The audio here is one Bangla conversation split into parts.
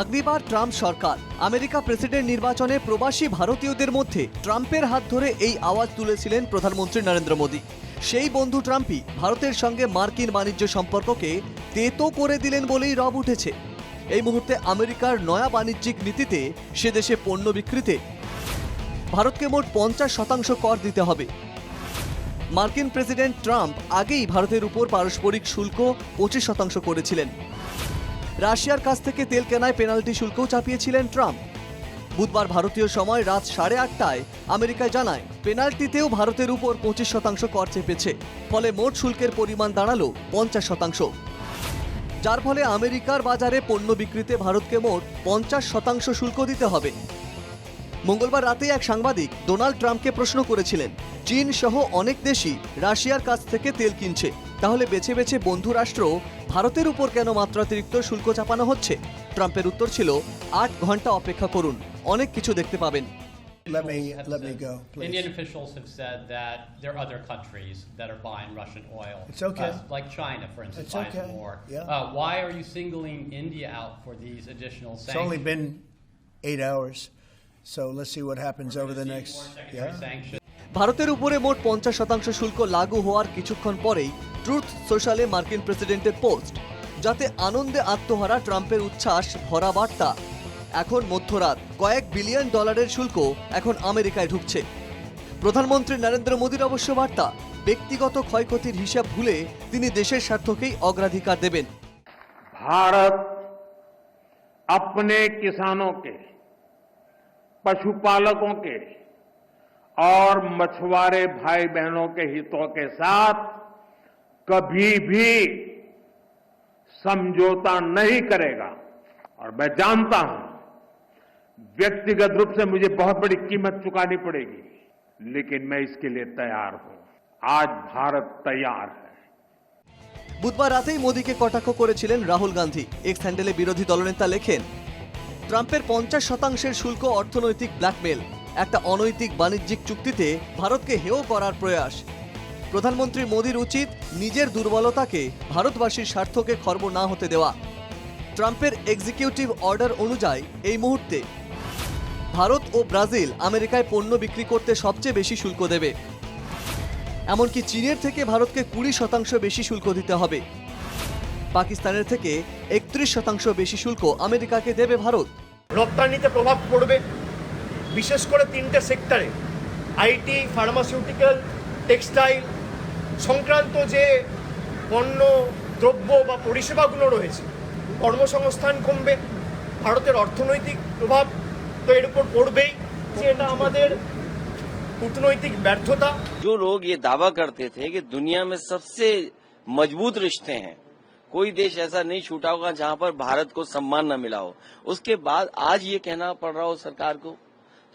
আগ্নিবার ট্রাম্প সরকার। আমেরিকা প্রেসিডেন্ট নির্বাচনে প্রবাসী ভারতীয়দের মধ্যে ট্রাম্পের হাত ধরে এই আওয়াজ তুলেছিলেন প্রধানমন্ত্রী নরেন্দ্র মোদী। সেই বন্ধু ট্রাম্পই ভারতের সঙ্গে মার্কিন বাণিজ্য সম্পর্ককে তেতো করে দিলেন বলেই রব উঠেছে। এই মুহূর্তে আমেরিকার নয়া বাণিজ্যিক নীতিতে সে দেশে পণ্য বিক্রিতে ভারতকে মোট পঞ্চাশ শতাংশ কর দিতে হবে। মার্কিন প্রেসিডেন্ট ট্রাম্প আগেই ভারতের উপর পারস্পরিক শুল্ক পঁচিশ শতাংশ করেছিলেন। রাশিয়ার কাছ থেকে তেল কেনায় পেনাল্টি শুল্কও চাপিয়েছিলেন ট্রাম্প। বুধবার ভারতীয় সময় রাত সাড়ে আটটায় আমেরিকায় জানায়, পেনাল্টিতেও ভারতের উপর পঁচিশ শতাংশ কর চেপেছে, ফলে মোট শুল্কের পরিমাণ দাঁড়াল পঞ্চাশ শতাংশ। যার ফলে আমেরিকার বাজারে পণ্য বিক্রিতে ভারতকে মোট পঞ্চাশ শতাংশ শুল্ক দিতে হবে। মঙ্গলবার রাতে এক সাংবাদিক ডোনাল্ড ট্রাম্পকে প্রশ্ন করেছিলেন, চীন সহ অনেক দেশই রাশিয়ার কাছ থেকে তেল কিনছে, তাহলে বেছে বেছে বন্ধু রাষ্ট্র ভারতের উপর কেন মাত্রাতিরিক্ত শুল্ক চাপানো হচ্ছে ট্রাম্পের উত্তর ছিল আট ঘণ্টা অপেক্ষা করুন অনেক কিছু দেখতে পাবেন Let me, let me go, please. Indian officials have said that there are other countries that are buying Russian oil. It's okay. uh, like China, for instance, It's buys okay. more. Yeah. Uh, why are you singling India out for these additional It's only been eight hours, so let's see what happens over the next, yeah? sanctions. ভারতের উপরে মোট পঞ্চাশ শতাংশ শুল্ক লাগু হওয়ার কিছুক্ষণ পরেই ট্রুথ সোশ্যালে মার্কিন প্রেসিডেন্টের পোস্ট যাতে আনন্দে আত্মহারা ট্রাম্পের উচ্ছ্বাস ভরা বার্তা এখন মধ্যরাত কয়েক বিলিয়ন ডলারের শুল্ক এখন আমেরিকায় ঢুকছে প্রধানমন্ত্রী নরেন্দ্র মোদীর অবশ্য বার্তা ব্যক্তিগত ক্ষয়ক্ষতির হিসাব ভুলে তিনি দেশের স্বার্থকেই অগ্রাধিকার দেবেন भारत अपने किसानों के पशुपालकों के और मछुआरे भाई बहनों के हितों के साथ कभी भी समझौता नहीं करेगा और मैं जानता हूं व्यक्तिगत रूप से मुझे बहुत बड़ी कीमत चुकानी पड़ेगी लेकिन मैं इसके लिए तैयार हूं आज भारत तैयार है বুধবার রাতেই মোদীকে কটাক্ষ করেছিলেন রাহুল গান্ধী এক্স হ্যান্ডেলে বিরোধী দলনেতা লেখেন ট্রাম্পের পঞ্চাশ শতাংশের শুল্ক অর্থনৈতিক ব্ল্যাকমেল একটা অনৈতিক বাণিজ্যিক চুক্তিতে ভারতকে হেয় করার প্রয়াস। প্রধানমন্ত্রী মোদীর উচিত নিজের দুর্বলতাকে ভারতবাসীর স্বার্থকে খর্ব না হতে দেওয়া। ট্রাম্পের এক্সিকিউটিভ অর্ডার অনুযায়ী এই মুহূর্তে ভারত ও ব্রাজিল আমেরিকায় পণ্য বিক্রি করতে সবচেয়ে বেশি শুল্ক দেবে। এমনকি চীনের থেকে ভারতকে কুড়ি শতাংশ বেশি শুল্ক দিতে হবে। পাকিস্তানের থেকে একত্রিশ শতাংশ বেশি শুল্ক আমেরিকাকে দেবে ভারত। রপ্তানিতে প্রভাব পড়বে বিশেষ করে তিনটে সেক্টরে আইটি ফার্মাসিউটিক্যাল টেক্সটাইল সংক্রান্ত যে পণ্য দ্রব্য বা পরিষেবাগুলো রয়েছে কর্মসংস্থান কমবে ভারতের অর্থনৈতিক প্রভাব তো এর উপর পড়বেই যে এটা আমাদের কূটনৈতিক ব্যর্থতা जो लोग ये दावा करते थे कि दुनिया में सबसे मजबूत रिश्ते हैं कोई देश ऐसा नहीं छूटा होगा जहां पर भारत को सम्मान न मिला हो उसके बाद आज ये कहना पड़ रहा हो सरकार को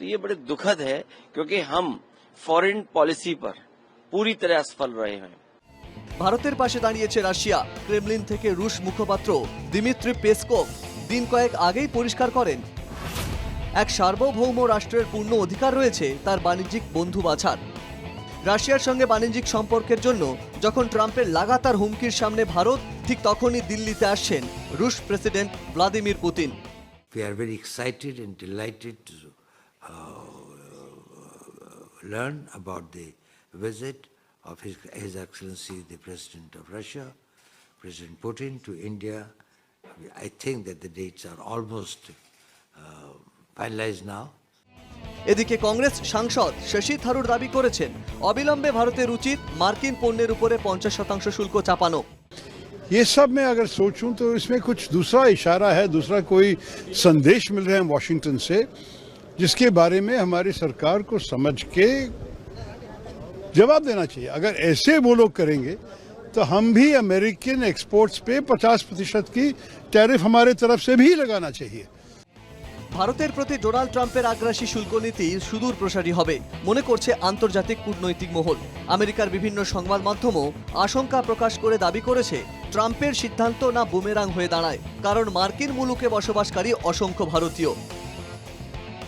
तो ये बड़े दुखद है क्योंकि हम फॉरेन पॉलिसी पर पूरी तरह असफल रहे हैं ভারতের পাশে দাঁড়িয়েছে রাশিয়া ক্রেমলিন থেকে রুশ মুখপাত্র দিমিত্রি পেসকোভ দিন কয়েক আগেই পরিষ্কার করেন এক সার্বভৌম রাষ্ট্রের পূর্ণ অধিকার রয়েছে তার বাণিজ্যিক বন্ধু বাছার রাশিয়ার সঙ্গে বাণিজ্যিক সম্পর্কের জন্য যখন ট্রাম্পের লাগাতার হুমকির সামনে ভারত ঠিক তখনই দিল্লিতে আসছেন রুশ president Vladimir Putin We are very excited and delighted to uh, learn about the visit of His, His Excellency the President of Russia, President Putin, to India. I think that the dates are almost uh, finalized now. এদিকে কংগ্রেস সাংসদ শশী থারুর দাবি করেছেন অবিলম্বে ভারতের উচিত মার্কিন পণ্যের উপরে পঞ্চাশ শতাংশ শুল্ক চাপানো ये सब मैं अगर सोचूं तो इसमें कुछ दूसरा इशारा है दूसरा कोई संदेश मिल रहे हैं वॉशिंगटन से जिसके बारे में हमारी सरकार को समझ के जवाब देना चाहिए अगर ऐसे वो लोग करेंगे तो हम भी अमेरिकन एक्सपोर्ट्स पे 50 प्रतिशत की टैरिफ हमारे तरफ से भी लगाना चाहिए ভারতের প্রতি ডোনাল্ড ট্রাম্পের আগ্রাসী শুল্ক নীতি সুদূর প্রসারী হবে মনে করছে আন্তর্জাতিক কূটনৈতিক মহল আমেরিকার বিভিন্ন সংবাদ মাধ্যমও আশঙ্কা প্রকাশ করে দাবি করেছে ট্রাম্পের সিদ্ধান্ত না বুমেরাং হয়ে দাঁড়ায় কারণ মার্কিন মুলুকে বসবাসকারী অসংখ্য ভারতীয়